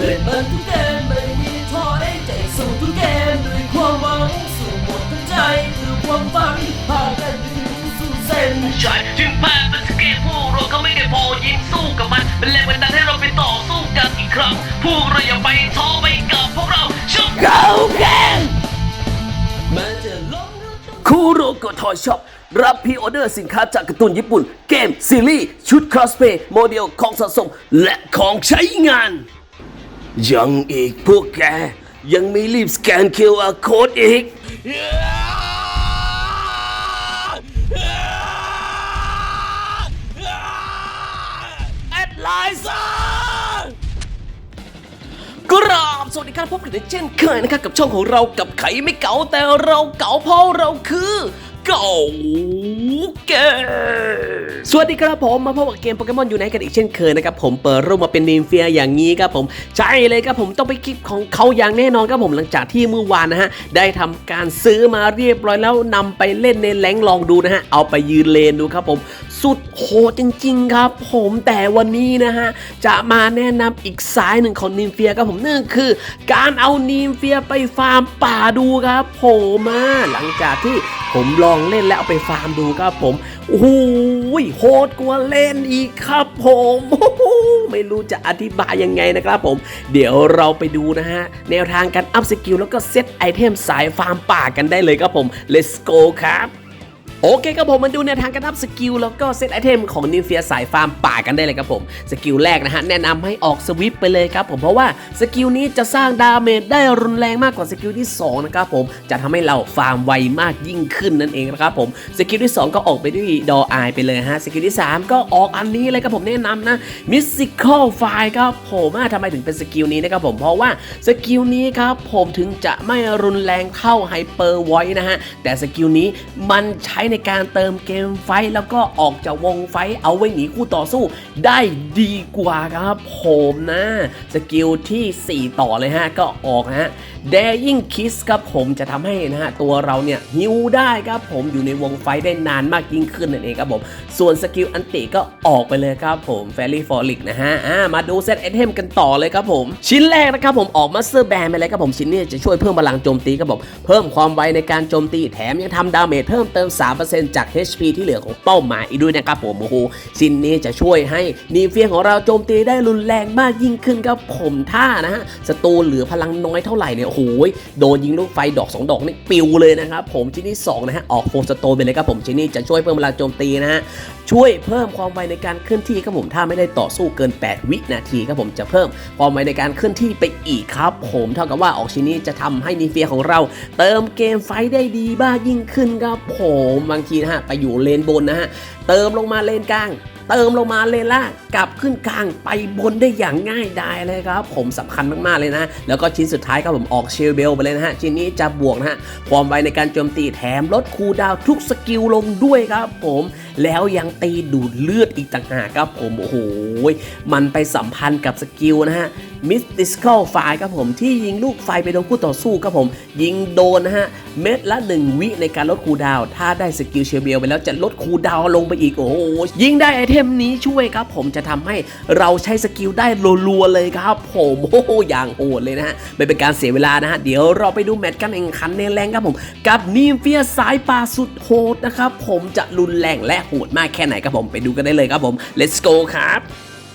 เล่นมันทุกเกมไม่มีท้อได้ใจสู้ทุกเกมด้วยความหวังสู้หมดทั้งใจคือความฝันพากันยืนสู่เส้นใช่ถึงแพ้เป็นสเกตพวกเราเขาไม่ได้พอยิ้มสู้กับมันเป็นแรงบันดาลให้เราไปต่อสู้กันอีกครั้งพวกเราอย่าไปท้อไปกับพวกเราชุบ Go Gang แม้จะล้มก็ต้องคูโรโกทอยช็อปรับพรีออเดอร์สินค้าจากการ์ตูนญี่ปุ่น เกม ซีรีส์ ชุดคอสเพย์โมเดลของสะสม และของใช้งาน ยังอีกพวกแก ยังไม่รีบสแกน QR Code อีก แอดไลน์กราบสวัสดีครับพบกันเช่นเคยนะครับ กับช่องของเรากับไขไม่เก๋าแต่เราเก๋าเพราะเราคือ ก๋าเกสวัสดีครับผมมาพบกับเกมโปเกมอนอยู่ไหนกันอีกเช่นเคยนะครับผมเปิดรูปมาเป็นนีมเฟียอย่างนี้ครับผมใช่เลยครับผมต้องไปคลิปของเขาอย่างแน่นอนครับผมหลังจากที่เมื่อวานนะฮะได้ทำการซื้อมาเรียบร้อยแล้วนำไปเล่นในแหลงลองดูนะฮะเอาไปยืนเลนดูครับผม สุดโหดจริง ๆ ครับ ผมแต่วันนี้นะฮะ จะมาแนะนำอีกสายหนึ่งของนิมเฟียครับผมนั่นคือ การเอานิมเฟียไปฟาร์มป่าดูครับผมมาหลังจากที่ผมลองเล่นแล้วเอาไปฟาร์มดูครับผมโอ้โหโหดกว่าเล่นอีกครับผมไม่รู้จะอธิบายยังไงนะครับผม เดี๋ยวเราไปดูนะฮะ แนวทางการอัพสกิลแล้วก็เซตไอเทมสายฟาร์มป่ากันได้เลยครับผม let's go ครับ โอเคครับผมมาดูแนวทางการอัพสกิลแล้วก็เซตไอเทมของนิวเฟียสายฟาร์มป่ากันได้เลยครับผมสกิลแรกนะฮะแนะนำให้ออกสวิปไปเลยครับผมเพราะว่าสกิลนี้จะสร้างดาเมจได้รุนแรงมากกว่าสกิลที่สองนะครับผมจะทำให้เราฟาร์มไวมากยิ่งขึ้นนั่นเองนะครับผมสกิลที่สองก็ออกไปด้วยดอไอไปเลยฮะสกิลที่สามก็ออกอันนี้เลยครับผมแนะนำนะมิสซิคอลไฟครับผมทำไมถึงเป็นสกิลนี้นะครับผมเพราะว่าสกิลนี้ครับผมถึงจะไม่รุนแรงเท่าไฮเปอร์ไวนะฮะแต่สกิลนี้มันใช้ในการเติมเกมไฟแล้วก็ออกจากวงไฟเอาไว้หนีคู่ต่อสู้ได้ดีกว่าครับผมนะ สกิลทีสี่4 ต่อเลยฮะก็ออกฮะ Daring Kiss ครับผมจะทำให้นะฮะตัวเราเนี่ยฮิวได้ครับผมอยู่ในวงไฟได้นานมากยิ่งขึ้นนั่นเองครับผมส่วนสกิลอันติก็ออกไปเลยครับผม Fairy f o l i c นะฮะอ่ามาดูเซตไอเทมกันต่อเลยครับผม ชิ้นแรกนะครับผมออกมาสเตอร์แบนไปเลยครับผมชิ้นนี้จะช่วยเพิ่มพลังโจมตีครับผมเพิ่มความไวในการโจมตีแถมยังทำดาเมจเพิ่มเติม 3%จาก HP ที่เหลือของเป้าหมายอีกด้วยนะครับผมโอ้โหชิ้นนี้จะช่วยให้นีเฟียของเราโจมตีได้รุนแรงมากยิ่งขึ้นครับผมถ้านะฮะศัตรูเหลือพลังน้อยเท่าไหร่เนี่ยโอ้โหโดนยิงลูกไฟดอก 2 ดอกนี่ปิวเลยนะครับผมชิ้นที่2นะฮะออกโฟสโตนไปเลยครับผมชิ้นนี้จะช่วยเพิ่มพลังโจมตีนะฮะช่วยเพิ่มความไวในการเคลื่อนที่ครับผมถ้าไม่ได้ต่อสู้เกิน 8 วินาทีครับผมจะเพิ่มความไวในการเคลื่อนที่ไปอีกครับ ผมเท่ากับว่าออกชิ้นนี้จะทำให้นีเฟียของเรา เติมเกมไฟได้ดีบ้ายิ่งขึ้นครับผมบางทีนะฮะไปอยู่เลนบนนะฮะเติมลงมาเลนกลาง เติมลงมาเลนล่างกลับขึ้นกลางไปบนได้อย่างง่ายดายเลยครับ ผมสำคัญมากๆเลยนะ แล้วก็ชิ้นสุดท้ายครับผมออกเชลเบลไปเลยนะฮะ ชิ้นนี้จะบวกนะฮะ ความไวในการโจมตีแถมลดคูดาวทุกสกิลลงด้วยครับผมแล้วยังตีดูดเลือดอีกต่างหากครับผมโอ้โหมันไปสัมพันธ์กับสกิลนะฮะ มิสติสคอลไฟครับผมที่ยิงลูกไฟไปโดนคู่ต่อสู้ครับผม ยิงโดนนะฮะ เม็ดละ 1 วิในการลดคูดาว ถ้าได้สกิลเชลเบลไปแล้วจะลดคูดาวลงไปอีก โอ้โห ยิงได้ไอเทมนี้ช่วยครับผมจะทำให้เราใช้สกิลได้รัวๆเลยครับผมโอ้โหอย่างโหดเลยนะฮะไม่เป็นการเสียเวลานะฮะ เดี๋ยวเราไปดูแมตช์การแข่งขันในแรงครับผม กับนีมเฟียสายป่าสุดโหดนะครับผมจะรุนแรงและโหดมากแค่ไหนครับผมไปดูกันได้เลยครับผม let's go ครับ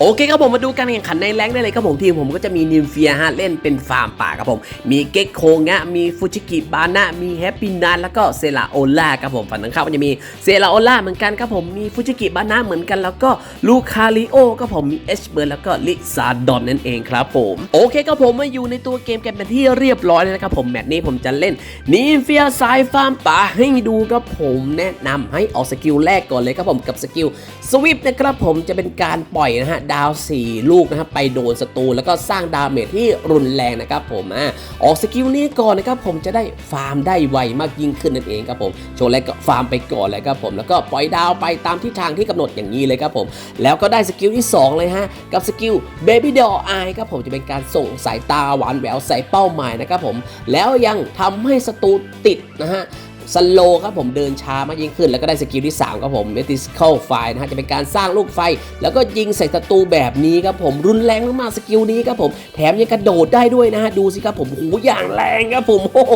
โอเคครับผมมาดูการแข่งขันในแรงได้เลยครับผมทีมผมก็จะมีนิมเฟียฮะเล่นเป็นฟาร์มป่าครับผม มีเก็กโคงะมีฟูจิกิบานะมีแฮปปี้นัทแล้วก็เซราโอล่าครับผมฝั่งตรงข้ามก็จะมีเซราโอล่าเหมือนกันครับผมมีฟูจิกิบานะเหมือนกันแล้วก็ลูคาริโอครับผมมีเอชเบิร์แล้วก็ลิซาดอนนั่นเองครับผมโอเคครับผมมาอยู่ในตัวเกมกันเป็นที่เรียบร้อยแล้วนะครับผมแมตช์นี้ผมจะเล่นนิมเฟียสายฟาร์มป่าให้ดูครับผมแนะนำให้ออกสกิลแรกก่อนเลยครับผมกับสกิลสวิปนะครับผมจะเป็นการปล่อยนะฮะดาวสี่ลูกนะครับไปโดนศัตรูแล้วก็สร้างดาเมจที่รุนแรงนะครับผมอะออกสกิลนี้ก่อนนะครับผมจะได้ฟาร์มได้ไวมากยิ่งขึ้นนั่นเองครับผมโชว์แรกก็ฟาร์มไปก่อนเลยครับผมแล้วก็ปล่อยดาวไปตามทิศทางที่กำหนดอย่างนี้เลยครับผมแล้วก็ได้สกิลที่ 2 เลยฮะกับสกิล Baby Doll Eye ครับผมจะเป็นการส่งสายตาหวานแหววใส่เป้าหมายนะครับผมแล้วยังทำให้ศัตรูติดนะฮะ สโลครับผมเดินช้ามากยิ่งขึ้น แล้วก็ได้สกิลที่ 3 ครับผม Mythical Fire นะฮะจะเป็นการสร้างลูกไฟ แล้วก็ยิงใส่ศัตรูแบบนี้ครับผมรุนแรงมากๆสกิลนี้ครับผมแถมยังกระโดดได้ด้วยนะฮะดูสิครับผมหูอย่างแรงครับผมโอ้โห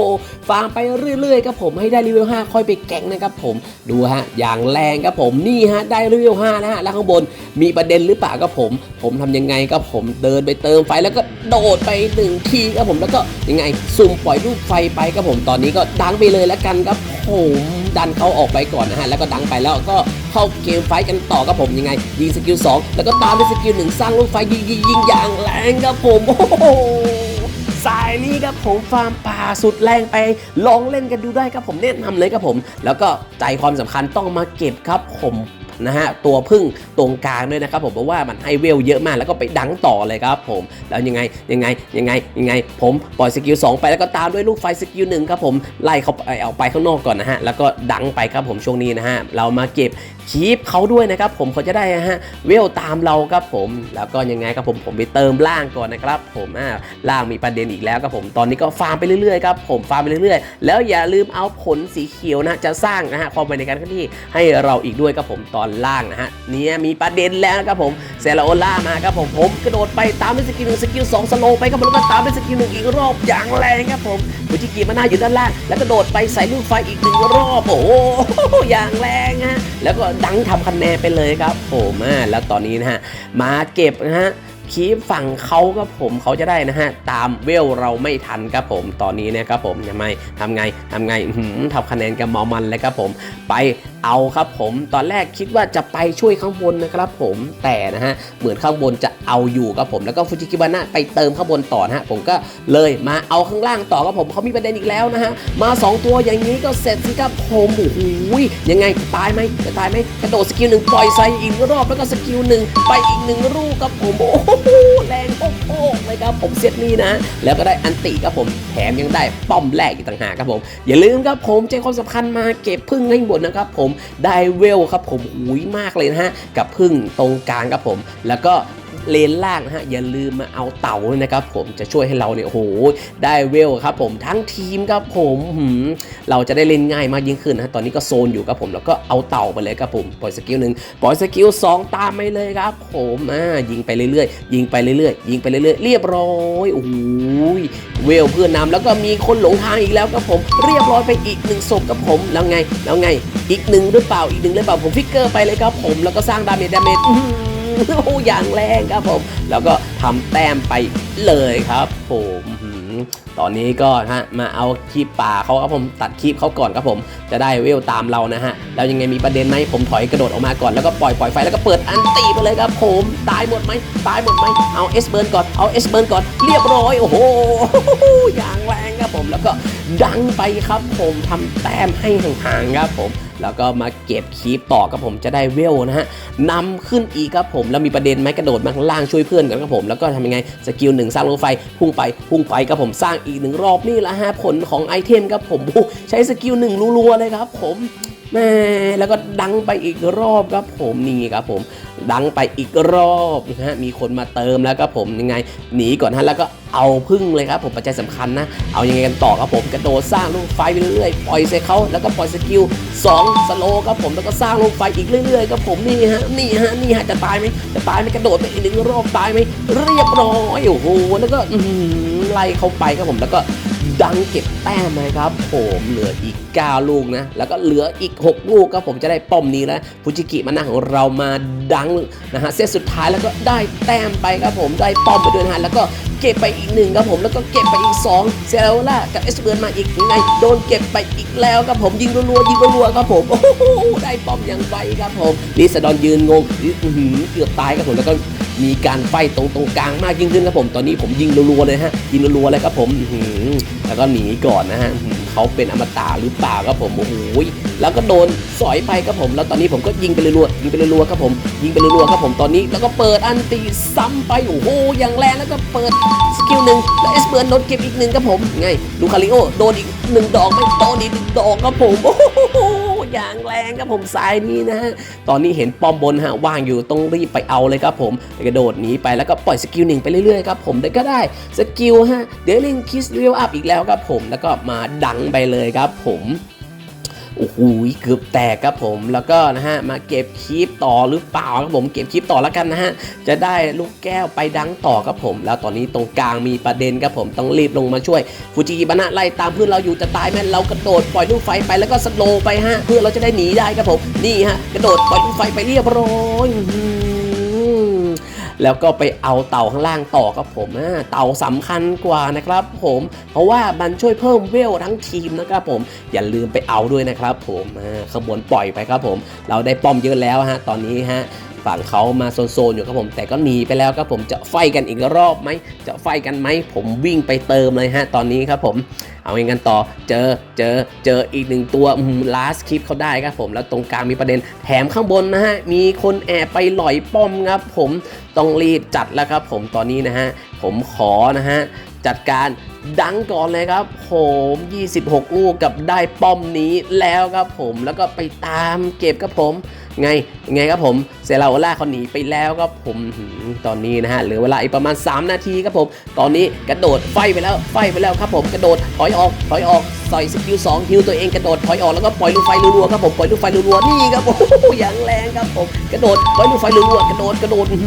ฟาร์มไปเรื่อยๆครับผมให้ได้เลเวล5ค่อยไปแก่งนะครับผมดูฮะอย่างแรงครับผมนี่ฮะได้เลเวล5นะฮะแล้วข้างบนมีประเด็นหรือเปล่าครับผม ผมทำยังไงครับผมเดินไปเติมไฟแล้วก็โดดไปหนึ่งทีครับผมแล้วก็ยังไงสุ่มปล่อยลูกไฟไปครับผมตอนนี้ก็ดังไปเลยแล้วกันครับผมดันเขาออกไปก่อนนะฮะ แล้วก็ดังไปแล้วก็เข้าเกมไฟกันต่อครับผมยังไง ยิงสกิล 2 แล้วก็ตามด้วยสกิลหนึ่งสร้างลูกไฟยิงยิงยิงอย่างแรงครับผมโอ้โหสายนี้ครับผมฟาร์มป่าสุดแรงไปลองเล่นกันดูได้ครับผมแนะนำเลยครับผม แล้วก็ใจความสำคัญต้องมาเก็บครับผม นะฮะตัวพึ่งตรงกลางด้วยนะครับผมเพราะว่ามันให้เวลเยอะมากแล้วก็ไปดังต่อเลยครับผมแล้วยังไงยังไงยังไงยังไง ผมปล่อยสกิล2ไปแล้วก็ตามด้วยลูกไฟสกิลหนึ่งครับผมไล่เขาไปเอาไปข้างนอกก่อนนะฮะแล้วก็ดังไปครับผมช่วงนี้นะฮะเรามาเก็บคีปเขาด้วยนะครับผมเขาจะได้ฮะเวลตามเราครับผมแล้วก็ยังไงครับผมผมไปเติมล่างก่อนนะครับผมอ่าล่างมีประเด็นอีกแล้วครับผมตอนนี้ก็ฟาร์มไปเรื่อยๆครับผมฟาร์มไปเรื่อยๆ แล้วอย่าลืมเอาผลสีเขียวนะจะสร้างนะฮะความไวในการเคลื่อนที่ให้เราอีกด้วยครับผมตอนล่างนะฮะเนี่ยมีประเด็นแล้วครับผมเซราโอล่ามาครับผมผมกระโดดไปตามด้วยสกิลหนึ่งสกิลสองสโลไปครับผมแล้วก็ตามด้วยสกิลหนึ่งอีกรอบอย่างแรงครับผมวิจิกิมาน่าอยู่ด้านล่าง แล้วก็โดดไปใส่ลูกไฟอีกหนึ่งรอบโอ้โหอย่างแรงฮะแล้วก็ดังทำคะแนนไปเลยครับผมอ่าแล้วตอนนี้นะฮะมาเก็บนะฮะคีปฝั่งเขาครับผมเขาจะได้นะฮะ ตามเวลเราไม่ทันครับผมตอนนี้นี่ยครับผมยังไงทำไงทำไงหือทำคะแนนกันเมามันเลยครับผม ไปเอาครับผมตอนแรกคิดว่าจะไปช่วยข้างบนนะครับผมแต่นะฮะเหมือนข้างบนจะเอาอยู่ครับผมแล้วก็ฟูจิกิบานะไปเติมข้างบนต่อนะฮะผมก็เลยมาเอาข้างล่างต่อครับผมเขามีประเด็นอีกแล้วนะฮะมา 2 ตัวอย่างนี้ก็เสร็จสิครับผมโอ้โหยังไงตายไหมจะตายไหมกระโดดสกิลหนึ่งปล่อยใส่อีกรอบแล้วก็สกิลหนึ่งไปอีกหนึ่งลูครับผมโอ้โหแรงโอ้โหเลยครับผมเซตนี้นะ แล้วก็ได้อันติครับผมแถมยังได้ป้อมแรกอีกต่างหากครับผมอย่าลืมครับผมใจความสำคัญมาเก็บพึ่งให้หมดนะครับผมได้เวลครับผมอุ้ยมากเลยนะฮะกับพึ่งตรงกลางครับผม แล้วก็ เลนล่างนะฮะอย่าลืมมาเอาเต่านะครับผมจะช่วยให้เราเนี่ยโอ้โหได้เวลครับผมทั้งทีมครับผมเราจะได้เล่นง่ายมากยิ่งขึ้นนะตอนนี้ก็โซนอยู่ครับผมแล้วก็เอาเต่าไปเลยครับผมปล่อยสกิลหนึ่งปล่อยสกิลสองตามไปเลยครับผมอ่ายิงไปเรื่อยๆ ยิงไปเรื่อยๆ ยิงไปเรื่อยๆ เรียบร้อยโอ้โหเวลเพื่อนนำแล้วก็มีคนหลงทางอีกแล้วครับผม เรียบร้อยไปอีกหนึ่งศพครับผมแล้วไงแล้วไงอีกหนึ่งหรือเปล่าอีกหนึ่งหรือเปล่าผมฟิกเกอร์ไปเลยครับผมแล้วก็สร้างดาเมจดาเมจ อ้ย่างแรงครับผม แล้วก็ทำแต้มไปเลยครับผมตอนนี้ก็ฮะมาเอาคีบป่าเขาครับผมตัดคีบเขาก่อนครับผม จะได้เวลตามเรานะฮะแล้วยังไงมีประเด็นไหมผมถอยกระโดดออกมาก่อนแล้วก็ปล่อยปล่อยไฟแล้วก็เปิดอันตีไปเลยครับผมตายหมดไหมตายหมดไหมเอาเอสเบิร์นก่อนเอาเอสเบิร์นก่อนเรียบร้อยโอ้โหอย่างแรงครับผมแล้วก็ดังไปครับผมทำแต้มให้ห่างๆครับผม แล้วก็มาเก็บคีปต่อครับผมจะได้เวลนะฮะนำขึ้นอีกครับผมแล้วมีประเด็นไหมกระโดดมาข้างล่างช่วยเพื่อนกันครับผมแล้วก็ทำยังไงสกิลหนึ่งสร้างรถไฟพุ่งไปพุ่งไปครับผมสร้างอีกหนึ่งรอบนี่แหละฮะผลของไอเทมครับผมใช้สกิลหนึ่งรัวๆเลยครับผมแม่แล้วก็ดังไปอีกรอบครับผมนี่ครับผม ดังไปอีกรอบนะฮะมีคนมาเติมแล้วครับผมยังไง หนีก่อนฮะแล้วก็เอาพึ่งเลยครับผมปัจจัยสำคัญนะ เอายังไงกันต่อครับผมกระโดดสร้างลูกไฟไปเรื่อยๆปล่อยใส่เขาแล้วก็ปล่อยสกิล2สโลครับผมแล้วก็สร้างลูกไฟอีกเรื่อยๆครับผมนี่ฮะนี่ฮะนี่ฮะจะตายไหมจะตายไหมกระโดดไปอีกหนึ่งรอบตายไหมเรียบร้อยโอ้โหแล้วก็อะไล่เข้าไปครับผมแล้วก็ดังเก็บแต้มเลยครับผมเหลืออีก 9 ลูกนะ แล้วก็เหลืออีก 6 ลูกครับผมจะได้ป้อมนี้แล้วฟูจิกิมานั่งของเรามาดังนะฮะเซตสุดท้ายแล้วก็ได้แต้มไปครับผมได้ป้อมไปด้วยนะฮะแล้วก็เก็บไปอีกหนึ่งครับผมแล้วก็เก็บไปอีก 2 เซลล่ากับเอสเบิร์นมาอีกยังไงโดนเก็บไปอีกแล้วครับผมยิงรัวๆยิงรัวๆครับผมโอ้โหได้ป้อมอย่างไวครับผมลิซาดอนยืนงงอือหือเกือบตายครับผมแล้วก็มีการไฟตรงตรงกลางมากยิ่งขึ้นครับผมตอนนี้ผมยิงรัวๆเลยฮะยิงรัวๆเลยครับผมอือหือแล้วก็หนีก่อนนะฮะ เขาเป็นอมตะหรือเปล่าครับผมโอ้โหแล้วก็โดนสอยไปครับผม แล้วตอนนี้ผมก็ยิงไปรัวๆยิงไปรัวๆครับผมยิงไปรัวๆครับผมตอนนี้แล้วก็เปิดอันตีซ้ำไปโอ้โหอย่างแรงแล้วก็เปิดสกิลหนึ่งแล้วเอสเบิร์นโดนเก็บอีกหนึ่งครับผมไงดูคาริโอโดนอีกหนึ่งดอกไม่โดนอีกหนึ่งดอกครับผมโอ้โห อย่างแรงครับผมสายนี้นะฮะตอนนี้เห็นป้อมบนฮะว่างอยู่ต้องรีบไปเอาเลยครับผมกระโดดหนีไปแล้วก็ปล่อยสกิลหนึ่งไปเรื่อยๆครับผมได้ก็ได้สกิลฮะเดลิงคิสเรียลอัพอีกแล้วครับผมแล้วก็มาดังไปเลยครับผม โอ้โหเกือบแตกครับผมแล้วก็นะฮะมาเก็บคลิปต่อหรือเปล่าครับผมเก็บคลิปต่อแล้วกันนะฮะจะได้ลูกแก้วไปดังต่อครับผม แล้วตอนนี้ตรงกลางมีประเด็นครับผมต้องรีบลงมาช่วย ฟูจิบานะไล่ตามเพื่อนเราอยู่จะตายไหมเรากระโดดปล่อยลูกไฟไปแล้วก็สโลว์ไปฮะเพื่อเราจะได้หนีได้ครับผมนี่ฮะกระโดดปล่อยลูกไฟไปเรียบร้อย แล้วก็ไปเอาเต่าข้างล่างต่อครับผมเต่าสำคัญกว่านะครับผมเพราะว่ามันช่วยเพิ่มเวลทั้งทีมนะครับผมอย่าลืมไปเอาด้วยนะครับผมขบวนปล่อยไปครับผม เราได้ป้อมเยอะแล้วฮะตอนนี้ฮะ ฝั่งเขามาโซนๆอยู่ครับผม แต่ก็หนีไปแล้วครับผมจะไฟกันอีกรอบไหมจะไฟกันไหมผมวิ่งไปเติมเลยฮะตอนนี้ครับผม เอาเองกันต่อเจอเจอเจออีกหนึ่งตัวลาสคลิปเขาได้ครับผม แล้วตรงกลางมีประเด็นแถมข้างบนนะฮะมีคนแอบไปหลอยป้อมครับผมต้องรีบจัดแล้วครับผมตอนนี้นะฮะผมขอนะฮะจัดการดังก่อนเลยครับผม26 ลูกกับได้ป้อมนี้แล้วครับผมแล้วก็ไปตามเก็บครับผม ไงไงครับผมเซราโอล่าเขาหนีไปแล้วครับผมตอนนี้นะฮะเหลือเวลาอีกประมาณ 3 นาทีครับผม ตอนนี้กระโดดไฟไปแล้วไฟไปแล้วครับผมกระโดดถอยออกถอยออกใส่สกิล2ฮิวตัวเองกระโดดถอยออกแล้วก็ปล่อยลูกไฟรัวๆครับผมปล่อยลูกไฟรัวๆนี่ครับผมอย่างแรงครับผมกระโดดปล่อยลูกไฟรัวๆกระโดดกระโดดอื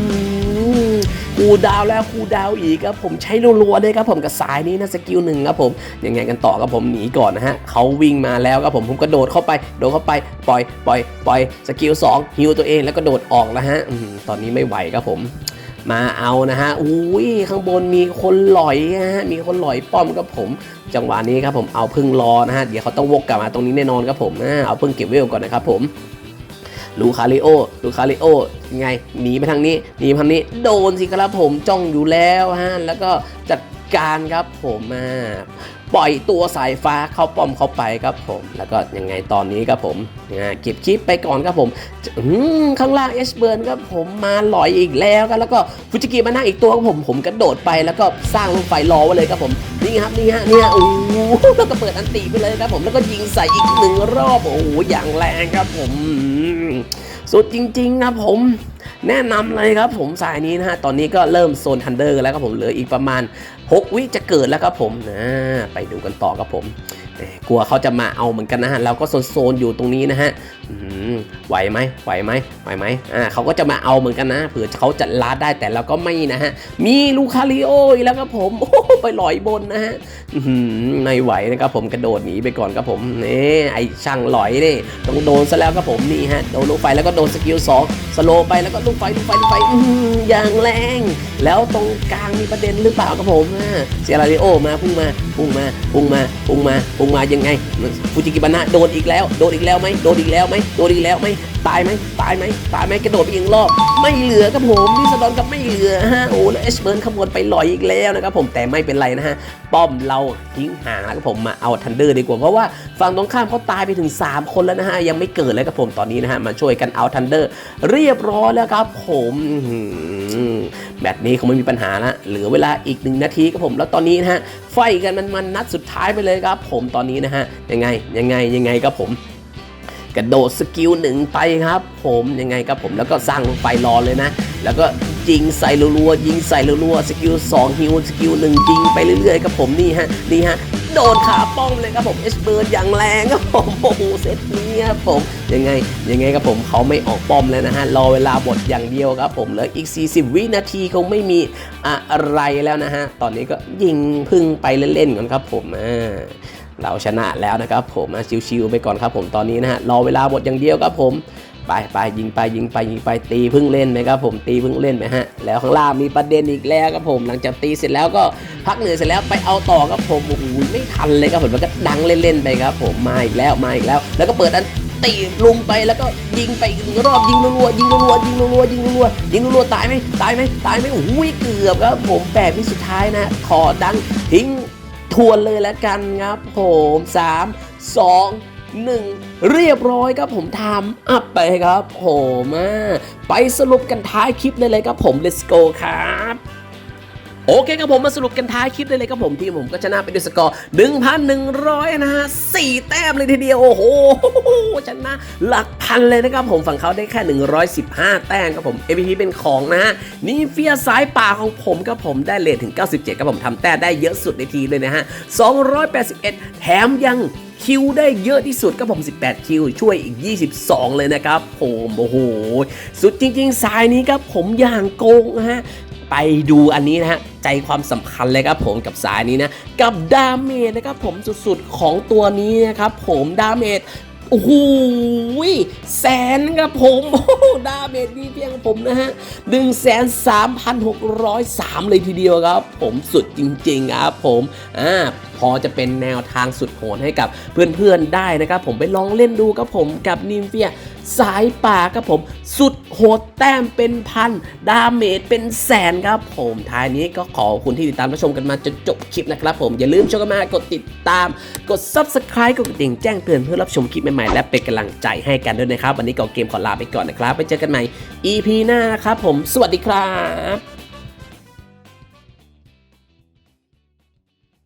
คูดาวแล้วคูดาวอีกครับผมใช้รัวๆเลยครับผมกับสายนี้นะสกิลหนึ่งครับผมยังไงกันต่อครับผมหนีก่อนนะฮะเขาวิ่งมาแล้วครับผมผมกระโดดเข้าไปโดดเข้าไปปล่อยปล่อยปล่อยสกิล2ฮิวตัวเองแล้วก็โดดออกแล้วฮะอตอนนี้ไม่ไหวครับผมมาเอานะฮะอุ้ยข้างบนมีคนหลอยนะฮะ มีคนหลอยป้อมครับผม จังหวะนี้ครับผม เอาพึ่งรอนะฮะ เดี๋ยวเขาต้องวกกลับมาตรงนี้แน่นอนครับผม เอาพึ่งเก็บเวลก่อนนะครับผม ลูคาริโอลูคาริโอไงหนีไปทางนี้หนีทางนี้โดนสิครับผมจ้องอยู่แล้วฮะแล้วก็จัดการครับผมอ่า ปล่อยตัวสายฟ้าเข้าป้อมเข้าไปครับผม แล้วก็ยังไงตอนนี้ครับผมอ่าเก็บคลิปไปก่อนครับผมข้างล่างเอชเบิร์นครับผมมาลอยอีกแล้วครับแล้วก็ฟูจิกิมานั่งอีกตัวครับผมผมกระโดดไปแล้วก็สร้างลูกไฟรอไว้เลยครับผมนี่ครับนี่ฮะนี่ฮะโอ้แล้วก็เปิดอันตีไปเลยครับผมแล้วก็ยิงใส่อีกหนึ่งรอบโอ้โหอย่างแรงครับผมสุดจริงๆครับผมแนะนำเลยครับผมสายนี้นะฮะ ตอนนี้ก็เริ่มโซนทันเดอร์แล้วครับผมเหลืออีกประมาณ 6 วิจะเกิดแล้วครับผมนะไปดูกันต่อครับผม กลัวเขาจะมาเอาเหมือนกันนะฮะเราก็โซนๆอยู่ตรงนี้นะฮะ ไหวไหมไหวไหมไหวไหมอ่าเขาก็จะมาเอาเหมือนกันนะเผื่อเขาจะลาดได้แต่เราก็ไม่นะฮะ มีลูคาริโอแล้วครับผมโอ้ไปลอยบนนะฮะไม่ไหวนะครับผมกระโดดหนีไปก่อนครับผมนี่ไอช่างลอยนี่ต้องโดนซะแล้วครับผมนี่ฮะโดนลูกไฟแล้วก็โดนสกิล2สโลไปแล้วก็ลูกไฟลูกไฟลูกไฟอื้อย่างแรง แล้วตรงกลางมีประเด็นหรือเปล่าครับผมเซราริโอมาพุ่งมาพุ่งมาพุ่งมาพุ่งมาพุ่งมายังไงฟูจิกิบานะโดนอีกแล้วโดนอีกแล้วไหมโดนอีกแล้วไหมโดนอีกแล้วไหมตายไหมตายไหมตายไหมกระโดดไปอีกรอบ ไม่เหลือครับผมนี่สดอนกับไม่เหลือฮะโอ้แล้วเอชเบิร์นขบวนไปลอยอีกแล้วนะครับผมแต่ไม่เป็นไรนะฮะป้อมเราทิ้งห่างแล้วครับผมมาเอาทันเดอร์ดีกว่าเพราะว่าฝั่งตรงข้ามเขาตายไปถึง 3 คนแล้วนะฮะยังไม่เกิดเลยครับผมตอนนี้นะฮะมาช่วยกันเอาทันเดอร์เรียบร้อยแล้วครับผมแบบนี้คงไม่มีปัญหาละเหลือเวลาอีกหนึ่งนาทีครับผมแล้วตอนนี้นะฮะไฟกันมันมันนัดสุดท้ายไปเลยครับผมตอนนี้นะฮะยังไงยังไงยังไงครับผม กระโดดสกิลหนึ่งไปครับ ผมยังไงครับผมแล้วก็สร้างไฟรอเลยนะ แล้วก็ยิงใส่รัวๆยิงใส่รัวๆสกิล2ฮิวสกิลหนึ่งยิงไปเรื่อยๆครับผมนี่ฮะนี่ฮะโดนขาป้องเลยครับผมเอสเบิร์ดอย่างแรงครับผมโอ้โหเซตนี้ครับผมยังไงยังไงครับผมเขาไม่ออกป้อมแล้วนะฮะรอเวลาบทอย่างเดียวครับผมเหลืออีก 40 วินาทีคงไม่มีอะไรแล้วนะฮะตอนนี้ก็ยิงพึ่งไปเล่นๆก่อนครับผมอ่า เราชนะแล้วนะครับผมอะชิวๆไปก่อนครับผมตอนนี้นะฮะรอเวลาหมดอย่างเดียวครับผมไปไปยิงไปยิงไปยิงไปตีพึ่งเล่นไหมครับผมตีพึ่งเล่นไหมฮะแล้วข้างล่างมีประเด็นอีกแล้วครับผม หลังจากตีเสร็จแล้วก็พักเหนื่อยเสร็จแล้วไปเอาต่อครับผมโอ้โหไม่ทันเลยครับผมแล้วก็ดังเล่นๆไปครับผมมาอีกแล้วมาอีกแล้ว แล้วก็เปิดอันตีลุมไปแล้วก็ยิงไปอีกรอบยิงรัวๆยิงรัวๆยิงรัวๆยิงรัวๆยิงรัวๆตายไหมตายไหมตายไหมโอ้โหเกือบครับผมแปดวิสุดท้ายนะขอดังทิ้ง ทวนเลยแล้วกันครับผม3 2 1 เรียบร้อยครับผมทำอัพไปครับผมอะไปสรุปกันท้ายคลิปเลยเลยครับผม let's go ครับ โอเคครับผมมาสรุปกันท้ายคลิปได้เลยครับผมทีมผมก็ชนะไปด้วยสกอร์1,100 นะฮะ4แต้มเลยทีเดียวโอ้โหชนะหลักพันเลยนะครับผมฝั่งเขาได้แค่ 115 แต้มครับผม MVP เป็นของนะฮะนี่เฟียสายป่าของผมครับผมได้เลทถึง 97ครับผมทำแต้มได้เยอะสุดในทีเลยนะฮะ281 แถมยังคิวได้เยอะที่สุดก็ผม 18 คิว ช่วยอีก 22 เลยนะครับผมโอ้โห สุดจริง ๆ สายนี้ครับผมอย่างโกงนะฮะ ไปดูอันนี้นะฮะ ใจความสำคัญเลยครับผมกับสายนี้นะ กับดาเมจนะครับผมสุดๆของตัวนี้นะครับผมดาเมจโอ้โหแสนครับผมโอ้ดาเมจนี้เพียงผมนะฮะหนึ่งแสนสามพันหกร้อยสามเลยทีเดียวครับ ผมสุดจริงๆครับผมอ่าพอจะเป็นแนวทางสุดโหดให้กับเพื่อนๆได้นะครับ ผมไปลองเล่นดูครับผมกับนิมเฟียสายป่าครับผม สุดโหดแต้มเป็นพัน ดาเมจเป็นแสนครับผมท้ายนี้ก็ขอบคุณที่ติดตามรับชมกันมาจนจบคลิปนะครับผม อย่าลืมชมกันมากดติดตาม กด subscribe กดกระดิ่งแจ้งเตือนเพื่อรับชมคลิปใหม่ๆ และเป็นกำลังใจให้กันด้วยนะครับ วันนี้ก็เกมขอลาไปก่อนนะครับ ไปเจอกันใหม่ EP หน้านะครับผม สวัสดีครับ